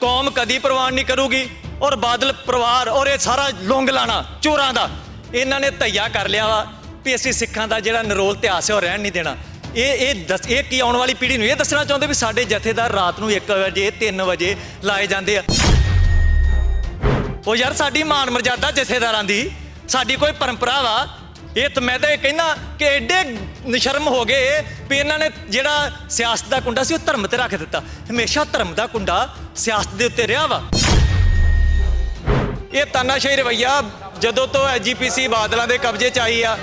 ਕੌਮ ਕਦੀ ਪ੍ਰਵਾਨ ਨਹੀਂ ਕਰੂਗੀ ਔਰ ਬਾਦਲ ਪਰਿਵਾਰ ਔਰ ਇਹ ਸਾਰਾ ਲੌਂਗ ਲਾਣਾ, ਚੋਰਾਂ ਦਾ। ਇਹਨਾਂ ਨੇ ਧਈਆ ਕਰ ਲਿਆ ਵਾ ਵੀ ਅਸੀਂ ਸਿੱਖਾਂ ਦਾ ਜਿਹੜਾ ਨਰੋਲ ਇਤਿਹਾਸ ਹੈ ਉਹ ਰਹਿਣ ਨਹੀਂ ਦੇਣਾ। ਇਹ ਇਹ ਦੱਸ, ਇਹ ਕੀ ਆਉਣ ਵਾਲੀ ਪੀੜ੍ਹੀ ਨੂੰ ਇਹ ਦੱਸਣਾ ਚਾਹੁੰਦੇ ਵੀ ਸਾਡੇ ਜਥੇਦਾਰ ਰਾਤ ਨੂੰ 1 ਵਜੇ 3 ਵਜੇ ਲਾਏ ਜਾਂਦੇ ਆ। ਉਹ ਯਾਰ ਸਾਡੀ ਮਾਨ ਮਰਜ਼ਾਦਾ ਜਥੇਦਾਰਾਂ ਦੀ, ਸਾਡੀ ਕੋਈ ਪਰੰਪਰਾ ਵਾ ਇਹ ਤਾਂ ਮੈਂ ਤਾਂ ਇਹ ਕਹਿੰਦਾ ਕਿ ਐਡੇ ਨਿਸ਼ਰਮ ਹੋ ਗਏ ਵੀ ਇਹਨਾਂ ਨੇ ਜਿਹੜਾ ਸਿਆਸਤ ਦਾ ਕੁੰਡਾ ਸੀ ਉਹ ਧਰਮ ਤੇ ਰੱਖ ਦਿੱਤਾ। ਹਮੇਸ਼ਾ ਧਰਮ ਦਾ ਕੁੰਡਾ ਸਿਆਸਤ ਦੇ ਉੱਤੇ ਰਿਹਾ ਵਾ। ਇਹ ਤਾਨਾਸ਼ਾਹੀ ਰਵਈਆ ਜਦੋਂ ਤੋਂ ਐਜੀਪੀਸੀ ਬਾਦਲਾਂ ਦੇ ਕਬਜ਼ੇ 'ਚ ਆਈ ਆ,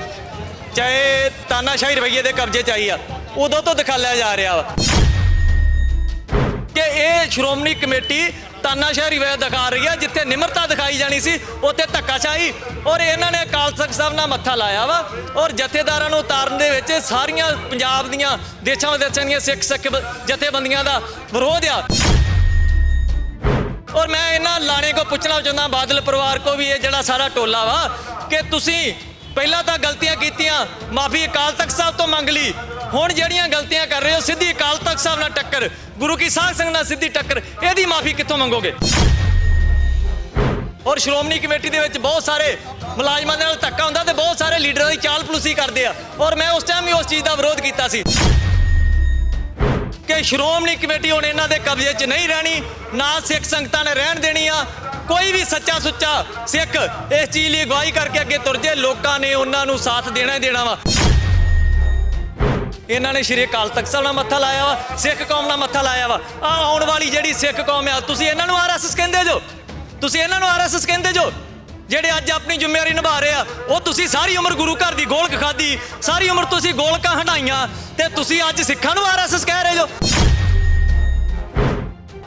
ਚਾਹੇ ਤਾਨਾਸ਼ਾਹੀ ਰਵਈਏ ਦੇ ਕਬਜ਼ੇ 'ਚ ਆਈ ਆ, ਉਦੋਂ ਤੋਂ ਦਿਖਾਲਿਆ ਜਾ ਰਿਹਾ ਵਾ। ਕਿ ਇਹ ਸ਼੍ਰੋਮਣੀ ਕਮੇਟੀ ਤਾਨਾਸ਼ਾਹੀ ਰਵਈਆ ਦਿਖਾ ਰਹੀ ਹੈ, ਜਿੱਥੇ ਨਿਮਰਤਾ ਦਿਖਾਈ ਜਾਣੀ ਸੀ, ਉੱਥੇ ਧੱਕਾਸ਼ਾਹੀ। ਔਰ ਇਹਨਾਂ ਨੇ ਅਕਾਲ ਤਖਤ ਸਾਹਿਬ ਨਾਲ ਮੱਥਾ ਲਾਇਆ ਵਾ। ਔਰ ਜਥੇਦਾਰਾਂ ਨੂੰ ਉਤਾਰਨ ਦੇ ਵਿੱਚ ਸਾਰੀਆਂ ਪੰਜਾਬ ਦੀਆਂ ਦੇਸ਼ਾਂ ਵਿਦੇਸ਼ਾਂ ਦੀਆਂ ਸਿੱਖ ਸਿੱਖ ਜਥੇਬੰਦੀਆਂ ਦਾ ਵਿਰੋਧ ਆ। ਔਰ ਮੈਂ ਇਹਨਾਂ ਲਾਣੇ ਕੋ ਪੁੱਛਣਾ ਚਾਹੁੰਦਾ, ਬਾਦਲ ਪਰਿਵਾਰ ਕੋ ਵੀ ਇਹ ਜਿਹੜਾ ਸਾਰਾ ਟੋਲਾ ਵਾ, ਕਿ ਤੁਸੀਂ ਪਹਿਲਾਂ ਤਾਂ ਗਲਤੀਆਂ ਕੀਤੀਆਂ, ਮਾਫੀ ਅਕਾਲ ਤਖਤ ਸਾਹਿਬ ਤੋਂ ਮੰਗ ਲਈ ਹੁਣ ਜਿਹੜੀਆਂ ਗਲਤੀਆਂ ਕਰ ਰਹੇ ਹੋ, ਸਿੱਧੀ ਅਕਾਲ ਤਖਤ ਸਾਹਿਬ ਨਾਲ ਟੱਕਰ। ਗੁਰੂ ਕੀ ਸਾਧ ਸੰਗਤ ਨਾਲ ਸਿੱਧੀ ਟੱਕਰ। ਇਹਦੀ ਮਾਫੀ ਕਿੱਥੋਂ ਮੰਗੋਗੇ? ਔਰ ਸ਼੍ਰੋਮਣੀ ਕਮੇਟੀ ਦੇ ਵਿੱਚ ਬਹੁਤ ਸਾਰੇ ਮੁਲਾਜ਼ਮਾਂ ਦੇ ਨਾਲ ਧੱਕਾ ਹੁੰਦਾ ਤੇ ਬਹੁਤ ਸਾਰੇ ਲੀਡਰਾਂ ਦੀ ਚਾਲ ਪਲੂਸੀ ਕਰਦੇ ਆ। ਔਰ ਮੈਂ ਉਸ ਟਾਈਮ ਵੀ ਉਸ ਚੀਜ਼ ਦਾ ਵਿਰੋਧ ਕੀਤਾ ਸੀ ਕਿ ਸ਼੍ਰੋਮਣੀ ਕਮੇਟੀ ਹੁਣ ਇਹਨਾਂ ਦੇ ਕਬਜ਼ੇ 'ਚ ਨਹੀਂ ਰਹਿਣੀ, ਨਾ ਸਿੱਖ ਸੰਗਤਾਂ ਨੇ ਰਹਿਣ ਦੇਣੀ ਆ। ਕੋਈ ਵੀ ਸੱਚਾ ਸੁੱਚਾ ਸਿੱਖ ਇਸ ਚੀਜ਼ ਲਈ ਅਗਵਾਈ ਕਰਕੇ ਅੱਗੇ ਤੁਰ ਜੇ ਲੋਕਾਂ ਨੇ ਉਹਨਾਂ ਨੂੰ ਸਾਥ ਦੇਣਾ ਹੀ ਦੇਣਾ ਵਾ। ਇਹਨਾਂ ਨੇ ਸ਼੍ਰੀ ਅਕਾਲ ਤਖਤ ਸਾਹਿਬ ਨਾਲ ਮੱਥਾ ਲਾਇਆ ਵਾ, ਸਿੱਖ ਕੌਮ ਨਾਲ ਮੱਥਾ ਲਾਇਆ ਵਾ। ਆ ਆਉਣ ਵਾਲੀ ਜਿਹੜੀ ਸਿੱਖ ਕੌਮ ਆ, ਤੁਸੀਂ ਇਹਨਾਂ ਨੂੰ ਆਰਐਸਐਸ ਕਹਿੰਦੇ ਜੋ। ਤੁਸੀਂ ਇਹਨਾਂ ਨੂੰ ਆਰਐਸਐਸ ਕਹਿੰਦੇ ਜੋ। ਜਿਹੜੇ ਅੱਜ ਆਪਣੀ ਜ਼ਿੰਮੇਵਾਰੀ ਨਿਭਾ ਰਹੇ ਆ, ਉਹ ਤੁਸੀਂ ਸਾਰੀ ਉਮਰ ਗੁਰੂ ਘਰ ਦੀ ਗੋਲਕ ਖਾਦੀ ਸਾਰੀ ਉਮਰ ਤੁਸੀਂ ਗੋਲਕਾਂ ਹਟਾਈਆਂ ਤੇ ਤੁਸੀਂ ਅੱਜ ਸਿੱਖਾਂ ਨੂੰ ਆਰਐਸਐਸ ਕਹਿ ਰਹੇ ਜੋ।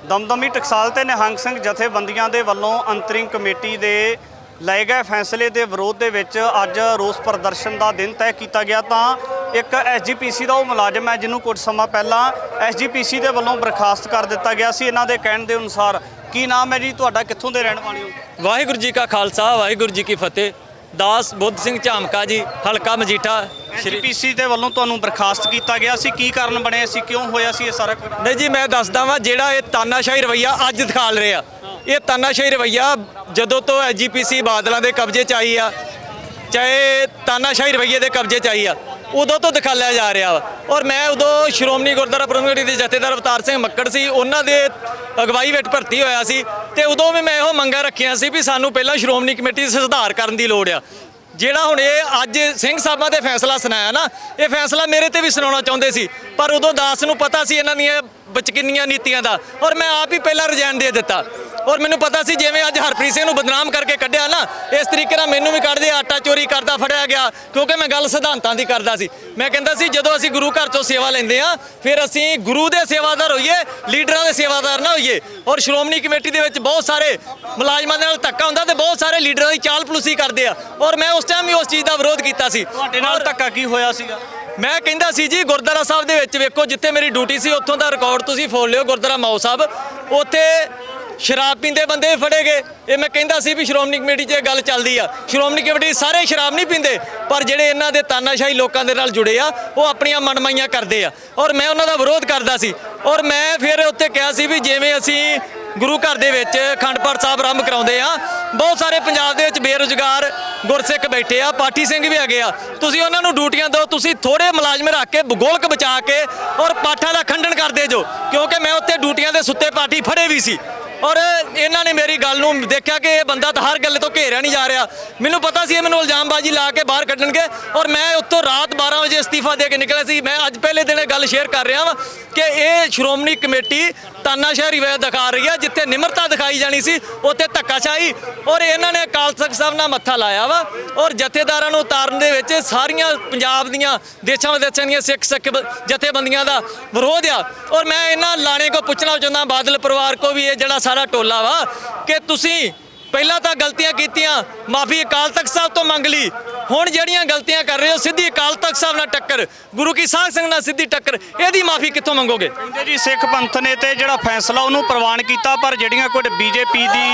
ਦਮਦਮੀ ਟਕਸਾਲ ਤੇ ਨਿਹੰਗ ਸਿੰਘ ਜਥੇਬੰਦੀਆਂ ਦੇ ਵੱਲੋਂ ਅੰਤਰਿੰਗ ਕਮੇਟੀ ਦੇ ਲਏ ਗਏ ਫੈਸਲੇ ਦੇ ਵਿਰੋਧ ਦੇ ਵਿੱਚ ਅੱਜ ਰੋਸ ਪ੍ਰਦਰਸ਼ਨ ਦਾ ਦਿਨ ਤੈਅ ਕੀਤਾ ਗਿਆ ਤਾਂ ਇੱਕ ਐਸਜੀਪੀਸੀ ਦਾ ਉਹ ਮੁਲਾਜ਼ਮ ਹੈ ਜਿਹਨੂੰ ਕੁਝ ਸਮਾਂ ਪਹਿਲਾਂ ਐਸਜੀਪੀਸੀ ਦੇ ਵੱਲੋਂ ਬਰਖਾਸਤ ਕਰ ਦਿੱਤਾ ਗਿਆ ਸੀ। ਇਹਨਾਂ ਦੇ ਕਹਿਣ ਦੇ ਅਨੁਸਾਰ ਕੀ ਨਾਮ ਹੈ ਜੀ? ਤੁਹਾਡਾ ਕਿੱਥੋਂ ਦੇ ਰਹਿਣ ਵਾਲੇ ਹੋ? ਵਾਹਿਗੁਰੂ ਜੀ ਕਾ ਖਾਲਸਾ ਵਾਹਿਗੁਰੂ ਜੀ ਕੀ ਫਤਿਹ। ਦਾਸ ਬੁੱਧ ਸਿੰਘ ਝਾਮਕਾ ਜੀ ਹਲਕਾ ਮਜੀਠਾ ਐਸਜੀਪੀਸੀ ਦੇ ਵੱਲੋਂ ਤੁਹਾਨੂੰ ਬਰਖਾਸਤ ਕੀਤਾ ਗਿਆ ਸੀ। ਕੀ ਕਾਰਨ ਬਣਿਆ ਸੀ ਕਿਉਂ ਹੋਇਆ ਸੀ? ਇਹ ਸਾਰਾ ਨਹੀਂ ਜੀ ਮੈਂ ਦੱਸਦਾ ਵਾਂ ਜਿਹੜਾ ਇਹ ਤਾਨਾਸ਼ਾਹੀ ਰਵਈਆ ਅੱਜ ਦਿਖਾਲ ਰਿਹਾ ਇਹ ਤਾਨਾਸ਼ਾਹੀ ਰਵਈਆ ਜਦੋਂ ਤੋਂ ਐਜੀਪੀਸੀ ਬਾਦਲਾਂ ਦੇ ਕਬਜ਼ੇ 'ਚ ਆਈ ਆ, ਚਾਹੇ ਤਾਨਾਸ਼ਾਹੀ ਰਵਈਏ ਦੇ ਕਬਜ਼ੇ 'ਚ ਆਈ ਆ, ਉਦੋਂ ਤੋਂ ਦਿਖਾਲਿਆ ਜਾ ਰਿਹਾ ਵਾ। ਔਰ ਮੈਂ ਉਦੋਂ ਸ਼੍ਰੋਮਣੀ ਗੁਰਦੁਆਰਾ ਪ੍ਰਬੰਧਕ ਕਮੇਟੀ ਦੇ ਜਥੇਦਾਰ ਅਵਤਾਰ ਸਿੰਘ ਮੱਕੜ ਸੀ, ਉਹਨਾਂ ਦੇ ਅਗਵਾਈ ਵਿੱਚ ਭਰਤੀ ਹੋਇਆ ਸੀ ਤੇ ਉਦੋਂ ਵੀ ਮੈਂ ਇਹੋ ਮੰਗਾਂ ਰੱਖੀਆਂ ਸੀ ਵੀ ਸਾਨੂੰ ਪਹਿਲਾਂ ਸ਼੍ਰੋਮਣੀ ਕਮੇਟੀ 'ਚ ਸੁਧਾਰ ਕਰਨ ਦੀ ਲੋੜ ਆ। ਜਿਹੜਾ ਹੁਣ ਇਹ ਅੱਜ ਸਿੰਘ ਸਾਹਿਬਾਂ ਦੇ ਫੈਸਲਾ ਸੁਣਾਇਆ ਨਾ, ਇਹ ਫੈਸਲਾ ਮੇਰੇ ਤੇ ਵੀ ਸੁਣਾਉਣਾ ਚਾਹੁੰਦੇ ਸੀ, ਪਰ ਉਦੋਂ ਦਾਸ ਨੂੰ ਪਤਾ ਸੀ ਇਹਨਾਂ ਦੀਆਂ ਬਚਕਿੰਨੀਆਂ ਨੀਤੀਆਂ ਦਾ, ਔਰ ਮੈਂ ਆਪ ਹੀ ਪਹਿਲਾਂ ਰਿਜ਼ਾਈਨ ਦੇ ਦਿੱਤਾ। ਔਰ ਮੈਨੂੰ ਪਤਾ ਸੀ ਜਿਵੇਂ ਅੱਜ ਹਰਪ੍ਰੀਤ ਸਿੰਘ ਨੂੰ ਬਦਨਾਮ ਕਰਕੇ ਕੱਢਿਆ ਨਾ ਇਸ ਤਰੀਕੇ ਨਾਲ ਮੈਨੂੰ ਵੀ ਕੱਢਦੇ ਆਟਾ ਚੋਰੀ ਕਰਦਾ ਫੜਿਆ ਗਿਆ ਕਿਉਂਕਿ ਮੈਂ ਗੱਲ ਸਿਧਾਂਤਾਂ ਦੀ ਕਰਦਾ ਸੀ। ਮੈਂ ਕਹਿੰਦਾ ਸੀ ਜਦੋਂ ਅਸੀਂ ਗੁਰੂ ਘਰ ਚੋਂ ਸੇਵਾ ਲੈਂਦੇ ਆ ਫਿਰ ਅਸੀਂ ਗੁਰੂ ਦੇ ਸੇਵਾਦਾਰ ਹੋਈਏ ਲੀਡਰਾਂ ਦੇ ਸੇਵਾਦਾਰ ਨਾ ਹੋਈਏ। ਔਰ ਸ਼੍ਰੋਮਣੀ ਕਮੇਟੀ ਦੇ ਵਿੱਚ ਬਹੁਤ ਸਾਰੇ ਮੁਲਾਜ਼ਮਾਂ ਦੇ ਨਾਲ ਧੱਕਾ ਹੁੰਦਾ ਤੇ ਬਹੁਤ ਸਾਰੇ ਲੀਡਰਾਂ ਦੀ ਚਾਲ ਪਲੂਸੀ ਕਰਦੇ ਆ। ਔਰ ਮੈਂ ਉਸ ਟਾਈਮ ਵੀ ਉਸ ਚੀਜ਼ ਦਾ ਵਿਰੋਧ ਕੀਤਾ ਸੀ। ਤੁਹਾਡੇ ਨਾਲ ਧੱਕਾ ਕੀ ਹੋਇਆ ਸੀਗਾ? ਮੈਂ ਕਹਿੰਦਾ ਸੀ ਜੀ ਗੁਰਦੁਆਰਾ ਸਾਹਿਬ ਦੇ ਵਿੱਚ ਵੇਖੋ ਜਿੱਥੇ ਮੇਰੀ ਡਿਊਟੀ ਸੀ ਉੱਥੋਂ ਦਾ ਰਿਕਾਰਡ ਤੁਸੀਂ ਫੋਲ ਲਿਓ ਗੁਰਦੁਆਰਾ ਮਾਓ ਸਾਹਿਬ। ਉੱਥੇ ਸ਼ਰਾਬ ਪੀਂਦੇ ਬੰਦੇ ਵੀ ਫੜੇ ਗਏ। ਇਹ ਮੈਂ ਕਹਿੰਦਾ ਸੀ ਵੀ ਸ਼੍ਰੋਮਣੀ ਕਮੇਟੀ 'ਚ ਇਹ ਗੱਲ ਚੱਲਦੀ ਆ। ਸ਼੍ਰੋਮਣੀ ਕਮੇਟੀ ਸਾਰੇ ਸ਼ਰਾਬ ਨਹੀਂ ਪੀਂਦੇ, ਪਰ ਜਿਹੜੇ ਇਹਨਾਂ ਦੇ ਤਾਨਾਸ਼ਾਹੀ ਲੋਕਾਂ ਦੇ ਨਾਲ ਜੁੜੇ ਆ, ਉਹ ਆਪਣੀਆਂ ਮਨਮਾਈਆਂ ਕਰਦੇ ਆ। ਔਰ ਮੈਂ ਉਹਨਾਂ ਦਾ ਵਿਰੋਧ ਕਰਦਾ ਸੀ। ਔਰ ਮੈਂ ਫਿਰ ਉੱਥੇ ਕਿਹਾ ਸੀ ਵੀ ਜਿਵੇਂ ਅਸੀਂ ਗੁਰੂ ਘਰ ਦੇ ਵਿੱਚ ਅਖੰਡ ਪਾਠ ਸਾਹਿਬ ਆਰੰਭ ਕਰਾਉਂਦੇ ਆ, ਬਹੁਤ ਸਾਰੇ ਪੰਜਾਬ ਦੇ ਵਿੱਚ ਬੇਰੁਜ਼ਗਾਰ ਗੁਰਸਿੱਖ ਬੈਠੇ ਆ, ਪਾਠੀ ਸਿੰਘ ਵੀ ਹੈਗੇ ਆ। ਤੁਸੀਂ ਉਹਨਾਂ ਨੂੰ ਡਿਊਟੀਆਂ ਦਿਓ, ਤੁਸੀਂ ਥੋੜੇ ਮੁਲਾਜ਼ਮ ਰੱਖ ਕੇ, ਭੂਗੋਲਕ ਬਚਾ ਕੇ ਔਰ ਪਾਠਾਂ ਦਾ ਖੰਡਨ ਕਰਦੇ ਜੋ। ਕਿਉਂਕਿ ਮੈਂ ਉੱਥੇ ਡਿਊਟੀਆਂ ਦੇ ਸੁੱਤੇ ਪਾਠੀ ਫੜੇ ਵੀ ਸੀ। ਔਰ ਇਹਨਾਂ ਨੇ ਮੇਰੀ ਗੱਲ ਨੂੰ ਦੇਖਿਆ ਕਿ ਇਹ ਬੰਦਾ ਤਾਂ ਹਰ ਗੱਲ ਤੋਂ ਘੇਰਿਆ ਨਹੀਂ ਜਾ ਰਿਹਾ। ਮੈਨੂੰ ਪਤਾ ਸੀ ਇਹ ਮੈਨੂੰ ਇਲਜ਼ਾਮਬਾਜ਼ੀ ਲਾ ਕੇ ਬਾਹਰ ਕੱਢਣਗੇ ਔਰ ਮੈਂ ਉੱਥੋਂ ਰਾਤ 12 ਵਜੇ ਅਸਤੀਫਾ ਦੇ ਕੇ ਨਿਕਲਿਆ ਸੀ। ਮੈਂ ਅੱਜ ਪਹਿਲੇ ਦਿਨ ਇਹ ਗੱਲ ਸ਼ੇਅਰ ਕਰ ਰਿਹਾ ਵਾਂ। ਕਿ ਇਹ ਸ਼੍ਰੋਮਣੀ ਕਮੇਟੀ ਤਾਨਾਸ਼ਾਹੀ ਰਵਈਆ ਦਿਖਾ ਰਹੀ ਹੈ, ਜਿੱਥੇ ਨਿਮਰਤਾ ਦਿਖਾਈ ਜਾਣੀ ਸੀ, ਉੱਥੇ ਧੱਕਾਸ਼ਾਹੀ, ਔਰ ਇਹਨਾਂ ਨੇ ਅਕਾਲ ਤਖਤ ਸਾਹਿਬ ਨਾਲ ਮੱਥਾ ਲਾਇਆ ਵਾ, ਔਰ ਜਥੇਦਾਰਾਂ ਨੂੰ ਉਤਾਰਨ ਦੇ ਵਿੱਚ ਸਾਰੀਆਂ ਪੰਜਾਬ ਦੀਆਂ ਦੇਸ਼ਾਂ ਵਿਦੇਸ਼ਾਂ ਦੀਆਂ ਸਿੱਖ ਸਿੱਖ ਬ- ਜਥੇਬੰਦੀਆਂ ਦਾ ਵਿਰੋਧ ਆ। ਔਰ ਮੈਂ ਇਹਨਾਂ ਲਾਣੇ ਕੋ ਪੁੱਛਣਾ ਚਾਹੁੰਦਾ, ਬਾਦਲ ਪਰਿਵਾਰ ਕੋ ਵੀ ਇਹ ਜਿਹੜਾ ਸਾਰਾ ਟੋਲਾ ਵਾ, ਕਿ ਤੁਸੀਂ ਪਹਿਲਾਂ ਤਾਂ ਗਲਤੀਆਂ ਕੀਤੀਆਂ, ਮਾਫੀ ਅਕਾਲ ਤਖਤ ਸਾਹਿਬ ਤੋਂ ਮੰਗ ਲਈ ਹੁਣ ਜਿਹੜੀਆਂ ਗਲਤੀਆਂ ਕਰ ਰਹੇ ਹੋ ਸਿੱਧੀ ਅਕਾਲ ਤਖਤ ਸਾਹਿਬ ਨਾਲ ਟੱਕਰ। ਗੁਰੂ ਕੀ ਸਾਧ ਸੰਗਤ ਨਾਲ ਸਿੱਧੀ ਟੱਕਰ। ਇਹਦੀ ਮਾਫੀ ਕਿੱਥੋਂ ਮੰਗੋਗੇ? ਕਹਿੰਦੇ ਜੀ ਸਿੱਖ ਪੰਥ ਨੇ ਤੇ ਜਿਹੜਾ ਫੈਸਲਾ ਉਹਨੂੰ ਪ੍ਰਵਾਨ ਕੀਤਾ ਪਰ ਜਿਹੜੀਆਂ ਕੁਝ ਬੀਜੇਪੀ ਦੀ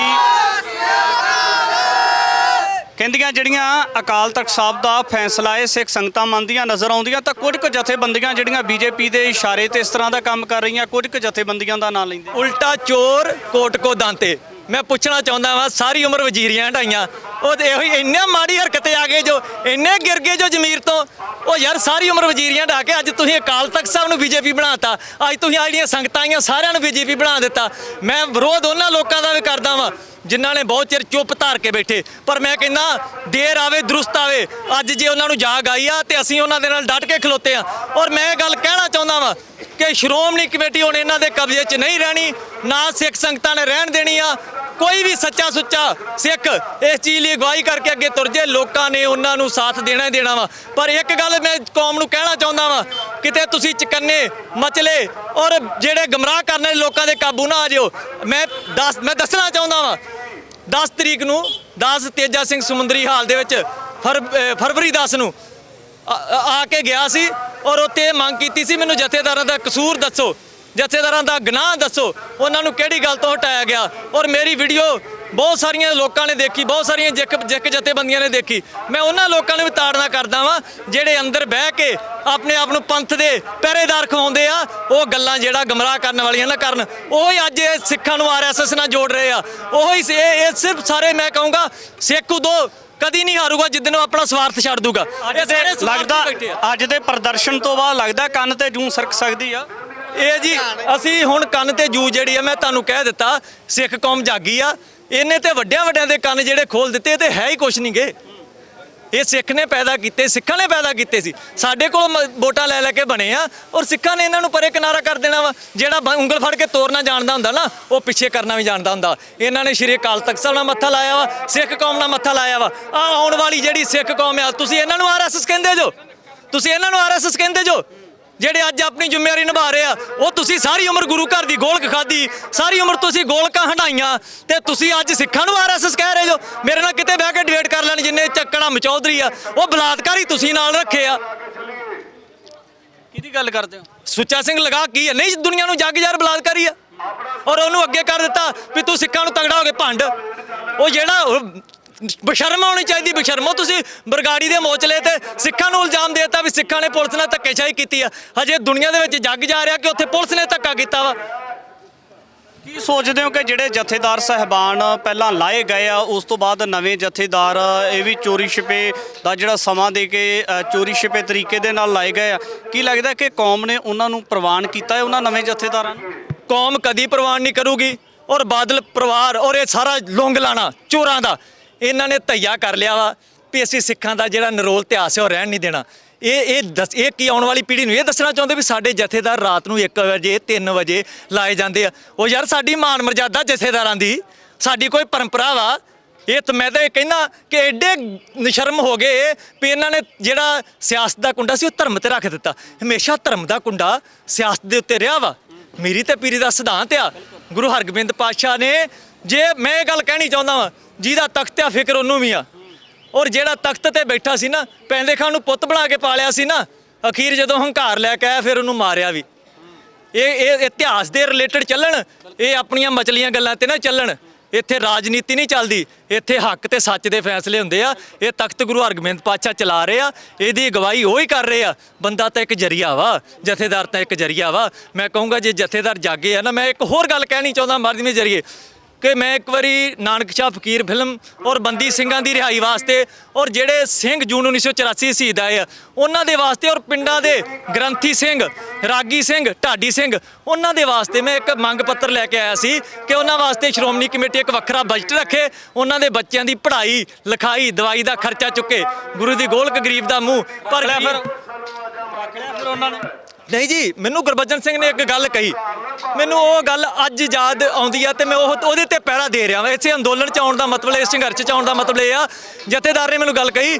ਕਹਿੰਦੀਆਂ ਜਿਹੜੀਆਂ ਅਕਾਲ ਤਖਤ ਸਾਹਿਬ ਦਾ ਫੈਸਲਾ ਹੈ ਸਿੱਖ ਸੰਗਤਾਂ ਮੰਨਦੀਆਂ ਨਜ਼ਰ ਆਉਂਦੀਆਂ ਤਾਂ ਕੁਝ ਕੁ ਜਥੇਬੰਦੀਆਂ ਜਿਹੜੀਆਂ ਬੀਜੇਪੀ ਦੇ ਇਸ਼ਾਰੇ ਤੇ ਇਸ ਤਰ੍ਹਾਂ ਦਾ ਕੰਮ ਕਰ ਰਹੀਆਂ ਕੁਝ ਕੁ ਜਥੇਬੰਦੀਆਂ ਦਾ ਨਾਂ ਲੈਂਦੇ। ਉਲਟਾ ਚੋਰ ਕੋਟ ਕੋ ਦਾਂਤੇ। ਮੈਂ ਪੁੱਛਣਾ ਚਾਹੁੰਦਾ ਵਾਂ, ਸਾਰੀ ਉਮਰ ਵਜ਼ੀਰੀਆਂ ਢਾਈਆਂ ਉਹ ਤੇ ਇਹੋ ਹੀ ਇੰਨੇ ਮਾੜੀ ਹਰਕਤੇ ਆ ਗਏ ਜੋ, ਇੰਨੇ ਗਿਰ ਗਏ ਜੋ ਜ਼ਮੀਰ ਤੋਂ। ਉਹ ਯਾਰ ਸਾਰੀ ਉਮਰ ਵਜ਼ੀਰੀਆਂ ਢਾ ਕੇ ਅੱਜ ਤੁਸੀਂ ਅਕਾਲ ਤਖਤ ਸਾਹਿਬ ਨੂੰ ਬੀਜੇਪੀ ਬਣਾਤਾ। ਅੱਜ ਤੁਸੀਂ ਆ ਜਿਹੜੀਆਂ ਸੰਗਤਾਂ ਆਈਆਂ, ਸਾਰਿਆਂ ਨੂੰ ਬੀਜੇਪੀ ਬਣਾ ਦਿੱਤਾ। ਮੈਂ ਵਿਰੋਧ ਉਹਨਾਂ ਲੋਕਾਂ ਦਾ ਵੀ ਕਰਦਾ ਵਾਂ। ਜਿਨ੍ਹਾਂ ਨੇ ਬਹੁਤ ਚਿਰ ਚੁੱਪ ਧਾਰ ਕੇ ਬੈਠੇ। ਪਰ ਮੈਂ ਕਹਿੰਦਾ, ਦੇਰ ਆਵੇ, ਦਰੁਸਤ ਆਵੇ। ਅੱਜ ਜੇ ਉਹਨਾਂ ਨੂੰ ਜਾਗ ਆਈ ਆ, ਤੇ ਅਸੀਂ ਉਹਨਾਂ ਦੇ ਨਾਲ ਡਟ ਕੇ ਖਲੋਤੇ ਆ। ਔਰ ਮੈਂ ਇਹ ਗੱਲ ਕਹਿਣਾ ਚਾਹੁੰਦਾ ਵਾਂ ਕਿ ਸ਼੍ਰੋਮਣੀ ਕਮੇਟੀ ਹੁਣ ਇਹਨਾਂ ਦੇ ਕਬਜ਼ੇ 'ਚ ਨਹੀਂ ਰਹਿਣੀ, ਨਾ ਸਿੱਖ ਸੰਗਤਾਂ ਨੇ ਰਹਿਣ ਦੇਣੀ ਆ ਕੋਈ ਵੀ ਸੱਚਾ ਸੁੱਚਾ ਸਿੱਖ ਇਸ ਚੀਜ਼ ਲਈ ਅਗਵਾਈ ਕਰਕੇ ਅੱਗੇ ਤੁਰ ਜੇ। ਲੋਕਾਂ ਨੇ ਉਹਨਾਂ ਨੂੰ ਸਾਥ ਦੇਣਾ ਹੀ ਦੇਣਾ ਵਾ। ਪਰ ਇੱਕ ਗੱਲ ਮੈਂ ਕੌਮ ਨੂੰ ਕਹਿਣਾ ਚਾਹੁੰਦਾ ਵਾਂ, ਕਿਤੇ ਤੁਸੀਂ ਚਕੰਨੇ, ਮਚਲੇ ਔਰ ਜਿਹੜੇ ਗਮਰਾਹ ਕਰਨ ਵਾਲੇ ਲੋਕਾਂ ਦੇ ਕਾਬੂ ਨਾ ਆ ਜਿਓ। ਮੈਂ ਦੱਸ, ਮੈਂ ਦੱਸਣਾ ਚਾਹੁੰਦਾ ਵਾਂ 10 ਤਰੀਕ ਨੂੰ 10 ਤੇਜਾ ਸਿੰਘ ਸਮੁੰਦਰੀ ਹਾਲ ਦੇ ਵਿੱਚ ਫਰ- ਫਰਵਰੀ 10 ਨੂੰ ਆ ਕੇ ਗਿਆ ਸੀ ਔਰ ਉੱਥੇ ਮੰਗ ਕੀਤੀ ਸੀ, ਮੈਨੂੰ ਜਥੇਦਾਰਾਂ ਦਾ ਕਸੂਰ ਦੱਸੋ। ਜਥੇਦਾਰਾਂ ਦਾ ਗੁਨਾਹ ਦੱਸੋ ਉਹਨਾਂ ਨੂੰ ਕਿਹੜੀ ਗੱਲ ਤੋਂ ਹਟਾਇਆ ਗਿਆ? ਔਰ ਮੇਰੀ ਵੀਡੀਓ ਬਹੁਤ ਸਾਰੀਆਂ ਲੋਕਾਂ ਨੇ ਦੇਖੀ ਬਹੁਤ ਸਾਰੀਆਂ ਜਿੱਕ ਜਿੱਕ ਜਥੇਬੰਦੀਆਂ ਨੇ ਦੇਖੀ। ਮੈਂ ਉਹਨਾਂ ਲੋਕਾਂ ਨੂੰ ਵੀ ਤਾੜਨਾ ਕਰਦਾ ਵਾਂ ਜਿਹੜੇ ਅੰਦਰ ਬਹਿ ਕੇ ਆਪਣੇ ਆਪ ਨੂੰ ਪੰਥ ਦੇ ਪਹਿਰੇਦਾਰ ਖਵਾਉਂਦੇ ਆ ਉਹ ਗੱਲਾਂ ਜਿਹੜਾ ਗਮਰਾਹ ਕਰਨ ਵਾਲੀਆਂ ਨਾ ਕਰਨ। ਉਹ ਹੀ ਅੱਜ ਇਹ ਸਿੱਖਾਂ ਨੂੰ ਆਰਐਸਐਸ ਨਾਲ ਜੋੜ ਰਹੇ ਆ। ਉਹ ਹੀ ਇਹ ਸਿਰਫ ਸਾਰੇ ਮੈਂ ਕਹੂੰਗਾ ਸਿੱਖ ਉਦੋਂ ਕਦੀ ਨਹੀਂ ਹਾਰੂਗਾ ਜਿੱਦਨ ਉਹ ਆਪਣਾ ਸਵਾਰਥ ਛੱਡ ਦੂਗਾ। ਲੱਗਦਾ। ਅੱਜ ਦੇ ਪ੍ਰਦਰਸ਼ਨ ਤੋਂ ਬਾਅਦ ਲੱਗਦਾ ਕੰਨ ਤੇ ਜੂੰ ਸਰਕ ਸਕਦੀ ਆ। ਇਹ ਜੀ, ਅਸੀਂ ਹੁਣ ਕੰਨ ਤੇ ਜੂ ਜਿਹੜੀ ਆ, ਮੈਂ ਤੁਹਾਨੂੰ ਕਹਿ ਦਿੱਤਾ, ਸਿੱਖ ਕੌਮ ਜਾਗੀ ਆ। ਇਹਨੇ ਤੇ ਵੱਡਿਆਂ ਵੱਡਿਆਂ ਦੇ ਕੰਨ ਜਿਹੜੇ ਖੋਲ ਦਿੱਤੇ, ਇਹ ਤੇ ਹੈ ਹੀ ਕੁਛ ਨਹੀਂ ਗੇ ਇਹ ਸਿੱਖ ਨੇ ਪੈਦਾ ਕੀਤੇ, ਸਿੱਖਾਂ ਨੇ ਪੈਦਾ ਕੀਤੇ ਸੀ। ਸਾਡੇ ਕੋਲ ਮ- ਵੋਟਾਂ ਲੈ ਲੈ ਕੇ ਬਣੇ ਆ, ਔਰ ਸਿੱਖਾਂ ਨੇ ਇਹਨਾਂ ਨੂੰ ਪਰੇ ਕਿਨਾਰਾ ਕਰ ਦੇਣਾ ਵਾ। ਜਿਹੜਾ ਬ- ਉਂਗਲ ਫੜ ਕੇ ਤੋਰਨਾ ਜਾਣਦਾ ਹੁੰਦਾ ਨਾ, ਉਹ ਪਿੱਛੇ ਕਰਨਾ ਵੀ ਜਾਣਦਾ ਹੁੰਦਾ। ਇਹਨਾਂ ਨੇ ਸ਼੍ਰੀ ਅਕਾਲ ਤਖਤ ਸਾਹਿਬ ਨਾਲ ਮੱਥਾ ਲਾਇਆ ਵਾ, ਸਿੱਖ ਕੌਮ ਨਾਲ ਮੱਥਾ ਲਾਇਆ ਵਾ। ਆ ਆਉਣ ਵਾਲੀ ਜਿਹੜੀ ਸਿੱਖ ਕੌਮ ਆ, ਤੁਸੀਂ ਇਹਨਾਂ ਨੂੰ ਆਰਐਸਐਸ ਕਹਿੰਦੇ ਜੋ? ਤੁਸੀਂ ਇਹਨਾਂ ਨੂੰ ਆਰਐਸਐਸ ਕਹਿੰਦੇ ਜੋ? ਜਿਹੜੇ ਅੱਜ ਆਪਣੀ ਜ਼ਿੰਮੇਵਾਰੀ ਨਿਭਾ ਰਹੇ ਆ ਉਹ ਤੁਸੀਂ ਸਾਰੀ ਉਮਰ ਗੁਰੂ ਘਰ ਦੀ ਗੋਲਕ ਖਾਦੀ ਸਾਰੀ ਉਮਰ ਤੁਸੀਂ ਗੋਲਕਾਂ ਹੰਡਾਈਆਂ ਤੇ ਤੁਸੀਂ ਅੱਜ ਸਿੱਖਾਂ ਨੂੰ ਆਰਐਸਐਸ ਕਹਿ ਰਹੇ ਜੋ ਮੇਰੇ ਨਾਲ ਕਿਤੇ ਬਹਿ ਕੇ ਡਿਬੇਟ ਕਰ ਲੈਣ ਜਿੰਨੇ ਚੱਕਣਾ ਮਚੌਧਰੀ ਆ ਉਹ ਬਲਾਤਕਾਰੀ ਤੁਸੀਂ ਨਾਲ ਰੱਖੇ ਆ। ਕਿਹਦੀ ਗੱਲ ਕਰਦੇ ਹੋ? ਸੁੱਚਾ ਸਿੰਘ ਲਗਾ ਕੀ ਹੈ ਨਹੀਂ ਦੁਨੀਆ ਨੂੰ ਜੱਗ ਯਾਰ ਬਲਾਤਕਾਰੀ ਆ। ਔਰ ਉਹਨੂੰ ਅੱਗੇ ਕਰ ਦਿੱਤਾ ਵੀ ਤੂੰ ਸਿੱਖਾਂ ਨੂੰ ਤਗੜਾ ਹੋ ਕੇ ਭੰਡ। ਉਹ ਜਿਹੜਾ ਬਸ਼ਰਮ ਹੋਣੀ ਚਾਹੀਦੀ ਬਸ਼ਰਮੋ। ਤੁਸੀਂ ਬਰਗਾੜੀ ਦੇ ਮੋਚਲੇ ਤੇ ਸਿੱਖਾਂ ਨੂੰ ਇਲਜ਼ਾਮ ਦੇਤਾ ਵੀ ਸਿੱਖਾਂ ਨੇ ਪੁਲਿਸ ਨਾਲ ਧੱਕੇਸ਼ਾਹੀ ਕੀਤੀ ਆ। ਹਜੇ ਦੁਨੀਆ ਦੇ ਵਿੱਚ ਜੱਗ ਜਾ ਰਿਹਾ ਕਿ ਉੱਥੇ ਪੁਲਿਸ ਨੇ ਧੱਕਾ ਕੀਤਾ ਵਾ। ਕੀ ਸੋਚਦੇ ਹੋ ਕਿ ਜਿਹੜੇ ਜਥੇਦਾਰ ਸਹਿਬਾਨ ਪਹਿਲਾਂ ਲਾਏ ਗਏ ਆ ਉਸ ਤੋਂ ਬਾਅਦ ਨਵੇਂ ਜਥੇਦਾਰ ਇਹ ਵੀ ਚੋਰੀ ਛਿਪੇ ਦਾ ਜਿਹੜਾ ਸਮਾਂ ਦੇ ਕੇ ਚੋਰੀ ਛਿਪੇ ਤਰੀਕੇ ਦੇ ਨਾਲ ਲਾਏ ਗਏ ਆ। ਕੀ ਲੱਗਦਾ ਕਿ ਕੌਮ ਨੇ ਉਹਨਾਂ ਨੂੰ ਪ੍ਰਵਾਨ ਕੀਤਾ ਹੈ ਉਹਨਾਂ ਨਵੇਂ ਜਥੇਦਾਰਾਂ ਨੂੰ? ਕੌਮ ਕਦੀ ਪ੍ਰਵਾਨ ਨਹੀਂ ਕਰੂਗੀ ਔਰ ਬਾਦਲ ਪਰਿਵਾਰ ਔਰ ਇਹ ਸਾਰਾ ਲੋਂਗ ਲਾਣਾ ਚੋਰਾਂ ਦਾ। ਇਹਨਾਂ ਨੇ ਧਈਆ ਕਰ ਲਿਆ ਵਾ ਵੀ ਅਸੀਂ ਸਿੱਖਾਂ ਦਾ ਜਿਹੜਾ ਨਰੋਲ ਇਤਿਹਾਸ ਹੈ ਉਹ ਰਹਿਣ ਨਹੀਂ ਦੇਣਾ। ਇਹ ਇਹ ਦੱਸ, ਇਹ ਕੀ ਆਉਣ ਵਾਲੀ ਪੀੜ੍ਹੀ ਨੂੰ ਇਹ ਦੱਸਣਾ ਚਾਹੁੰਦੇ ਵੀ ਸਾਡੇ ਜਥੇਦਾਰ ਰਾਤ ਨੂੰ 1 ਵਜੇ 3 ਵਜੇ ਲਾਏ ਜਾਂਦੇ ਆ। ਉਹ ਯਾਰ ਸਾਡੀ ਮਾਨ ਮਰਜ਼ਾਦਾ ਜਥੇਦਾਰਾਂ ਦੀ, ਸਾਡੀ ਕੋਈ ਪਰੰਪਰਾ ਵਾ। ਇਹ ਤਾਂ ਮੈਂ ਤਾਂ ਇਹ ਕਹਿੰਦਾ ਕਿ ਐਡੇ ਨਿਸ਼ਰਮ ਹੋ ਗਏ ਵੀ ਇਹਨਾਂ ਨੇ ਜਿਹੜਾ ਸਿਆਸਤ ਦਾ ਕੁੰਡਾ ਸੀ ਉਹ ਧਰਮ ਤੇ ਰੱਖ ਦਿੱਤਾ। ਹਮੇਸ਼ਾ ਧਰਮ ਦਾ ਕੁੰਡਾ ਸਿਆਸਤ ਦੇ ਉੱਤੇ ਰਿਹਾ ਵਾ। ਮੇਰੀ ਤੇ ਪੀਰੀ ਦਾ ਸਿਧਾਂਤ ਆ। ਗੁਰੂ ਹਰਗੋਬਿੰਦ ਪਾਤਸ਼ਾਹ ਨੇ ਜੇ ਮੈਂ ਇਹ ਗੱਲ ਕਹਿਣੀ ਚਾਹੁੰਦਾ ਵਾਂ, ਜਿਹਦਾ ਤਖਤ ਆ, ਫਿਕਰ ਉਹਨੂੰ ਵੀ ਆ। ਔਰ ਜਿਹੜਾ ਤਖਤ ਤੇ ਬੈਠਾ ਸੀ ਨਾ, ਪੈਂਦੇ ਖਾਨ ਨੂੰ ਪੁੱਤ ਬਣਾ ਕੇ ਪਾਲਿਆ ਸੀ ਨਾ, ਅਖੀਰ ਜਦੋਂ ਹੰਕਾਰ ਲੈ ਕੇ ਆਇਆ, ਫਿਰ ਉਹਨੂੰ ਮਾਰਿਆ ਵੀ। ਇਹ ਇਹ ਇਤਿਹਾਸ ਦੇ ਰਿਲੇਟਡ ਚੱਲਣ, ਇਹ ਆਪਣੀਆਂ ਮਚਲੀਆਂ ਗੱਲਾਂ ਤੇ ਨਾ ਚੱਲਣ। ਇੱਥੇ ਰਾਜਨੀਤੀ ਨਹੀਂ ਚੱਲਦੀ, ਇੱਥੇ ਹੱਕ ਤੇ ਸੱਚ ਦੇ ਫੈਸਲੇ ਹੁੰਦੇ ਆ। ਇਹ ਤਖਤ ਗੁਰੂ ਹਰਗੋਬਿੰਦ ਪਾਤਸ਼ਾਹ ਚਲਾ ਰਹੇ ਆ, ਇਹਦੀ ਅਗਵਾਈ ਉਹ ਹੀ ਕਰ ਰਹੇ ਆ। ਬੰਦਾ ਤਾਂ ਇੱਕ ਜਰੀਆ ਵਾ, ਜਥੇਦਾਰ ਤਾਂ ਇੱਕ ਜਰੀਆ ਵਾ। ਮੈਂ ਕਹੂੰਗਾ ਜੇ ਜਥੇਦਾਰ ਜਾਗੇ ਆ ਨਾ, ਮੈਂ ਇੱਕ ਹੋਰ ਗੱਲ ਕਹਿਣੀ ਚਾਹੁੰਦਾ ਮਰਦਵੇਂ ਜਰੀਏ। ਕਿ ਮੈਂ ਇੱਕ ਵਾਰੀ ਨਾਨਕ ਸ਼ਾਹ ਫਕੀਰ ਫਿਲਮ ਔਰ ਬੰਦੀ ਸਿੰਘਾਂ ਦੀ ਰਿਹਾਈ ਵਾਸਤੇ ਔਰ ਜਿਹੜੇ ਸਿੰਘ ਜੂਨ 1984 ਸ਼ਹੀਦ ਆਏ ਆ ਉਹਨਾਂ ਦੇ ਵਾਸਤੇ ਔਰ ਪਿੰਡਾਂ ਦੇ ਗ੍ਰੰਥੀ ਸਿੰਘ ਰਾਗੀ ਸਿੰਘ ਢਾਡੀ ਸਿੰਘ ਉਹਨਾਂ ਦੇ ਵਾਸਤੇ ਮੈਂ ਇੱਕ ਮੰਗ ਪੱਤਰ ਲੈ ਕੇ ਆਇਆ ਸੀ ਕਿ ਉਹਨਾਂ ਵਾਸਤੇ ਸ਼੍ਰੋਮਣੀ ਕਮੇਟੀ ਇੱਕ ਵੱਖਰਾ ਬਜਟ ਰੱਖੇ ਉਹਨਾਂ ਦੇ ਬੱਚਿਆਂ ਦੀ ਪੜ੍ਹਾਈ ਲਿਖਾਈ ਦਵਾਈ ਦਾ ਖਰਚਾ ਚੁੱਕੇ। ਗੁਰੂ ਦੀ ਗੋਲਕ ਗਰੀਬ ਦਾ ਮੂੰਹ ਪਰ ਫਿਰ ਉਹਨਾਂ ਨੇ। ਨਹੀਂ ਜੀ, ਮੈਨੂੰ ਗੁਰਬਚਨ ਸਿੰਘ ਨੇ ਇੱਕ ਗੱਲ ਕਹੀ। ਮੈਨੂੰ ਉਹ ਗੱਲ ਅੱਜ ਯਾਦ ਆਉਂਦੀ ਆ ਤੇ ਮੈਂ ਉਹ ਉਹਦੇ ਤੇ ਪਹਿਰਾ ਦੇ ਰਿਹਾ ਵਾਂ। ਇਸੇ ਅੰਦੋਲਨ ਚ ਆਉਣ ਦਾ ਮਤਲਬ, ਇਸ ਸੰਘਰਸ਼ ਚ ਆਉਣ ਦਾ ਮਤਲਬ ਇਹ ਆ। ਜਥੇਦਾਰ ਨੇ ਮੈਨੂੰ ਗੱਲ ਕਹੀ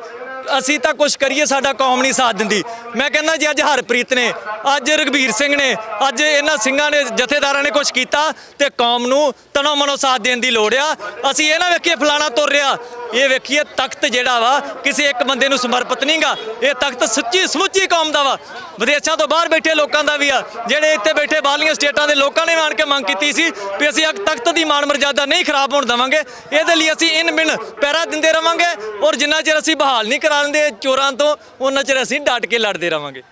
ਅਸੀਂ ਤਾਂ ਕੁਝ ਕਰੀਏ, ਸਾਡਾ ਕੌਮ ਨਹੀਂ ਸਾਥ ਦਿੰਦੀ। ਮੈਂ ਕਹਿੰਦਾ ਜੀ, ਅੱਜ ਹਰਪ੍ਰੀਤ ਨੇ, ਅੱਜ ਰਗਵੀਰ ਸਿੰਘ ਨੇ, ਅੱਜ ਇਹਨਾਂ ਸਿੰਘਾਂ ਨੇ, ਜਥੇਦਾਰਾਂ ਨੇ ਕੁਝ ਕੀਤਾ ਤੇ ਕੌਮ ਨੂੰ ਤਨੋ ਮਨੋ ਸਾਥ ਦੇਣ ਦੀ ਲੋੜ ਆ। ਅਸੀਂ ਇਹ ਨਾ ਵੇਖੀਏ, ਫਲਾਣਾ ਤੁਰ ਰਿਹਾ। ਇਹ ਵੇਖੀਏ, ਤਖਤ ਜਿਹੜਾ ਵਾ, ਕਿਸੇ ਇੱਕ ਬੰਦੇ ਨੂੰ ਸਮਰਪਿਤ ਨਹੀਂਗਾ। ਇਹ ਤਖਤ ਸੱਚੀ ਸਮੁੱਚੀ ਕੌਮ ਦਾ ਵਾ। ਵਿਦੇਸ਼ਾਂ ਤੋਂ ਬਾਹਰ ਬੈਠੇ ਲੋਕਾਂ ਦਾ ਵੀ ਆ। ਜਿਹੜੇ ਇੱਥੇ ਬੈਠੇ ਬਾਹਰਲੀਆਂ ਸਟੇਟਾਂ ਦੇ ਲੋਕਾਂ ਨੇ ਵੀ ਆਣ ਕੇ ਮੰਗ ਕੀਤੀ ਸੀ ਵੀ ਅਸੀਂ ਇੱਕ ਤਖਤ ਦੀ ਮਾਣ ਮਰਜ਼ਾਦਾ ਨਹੀਂ ਖਰਾਬ ਹੋਣ ਦੇਵਾਂਗੇ। ਇਹਦੇ ਲਈ ਅਸੀਂ ਇਨ ਬਿਨ ਪੈਰਾ ਦਿੰਦੇ ਰਵਾਂਗੇ ਔਰ ਜਿੰਨਾ ਚਿਰ ਅਸੀਂ ਬਹਾਲ ਨਹੀਂ ਕਰਾਉਂਦੇ ਚੋਰਾਂ ਤੋਂ ਉਹਨਾਂ ਚਿਰ ਅਸੀਂ ਡਟ ਕੇ ਲੜਦੇ ਰਵਾਂਗੇ।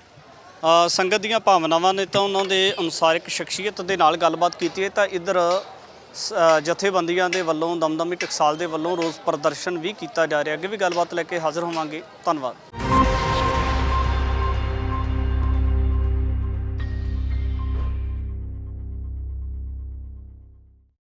ਸੰਗਤ ਦੀਆਂ ਭਾਵਨਾਵਾਂ ਨੇ ਤਾਂ ਉਹਨਾਂ ਦੇ ਅਨੁਸਾਰ ਇੱਕ ਸ਼ਖਸੀਅਤ ਦੇ ਨਾਲ ਗੱਲਬਾਤ ਕੀਤੀ ਹੈ। ਤਾਂ ਇੱਧਰ ਜਥੇਬੰਦੀਆਂ ਦੇ ਵੱਲੋਂ, ਦਮਦਮੀ ਟਕਸਾਲ ਦੇ ਵੱਲੋਂ ਰੋਜ਼ ਪ੍ਰਦਰਸ਼ਨ ਵੀ ਕੀਤਾ ਜਾ ਰਿਹਾ। ਅੱਗੇ ਵੀ ਗੱਲਬਾਤ ਲੈ ਕੇ ਹਾਜ਼ਰ ਹੋਵਾਂਗੇ। ਧੰਨਵਾਦ।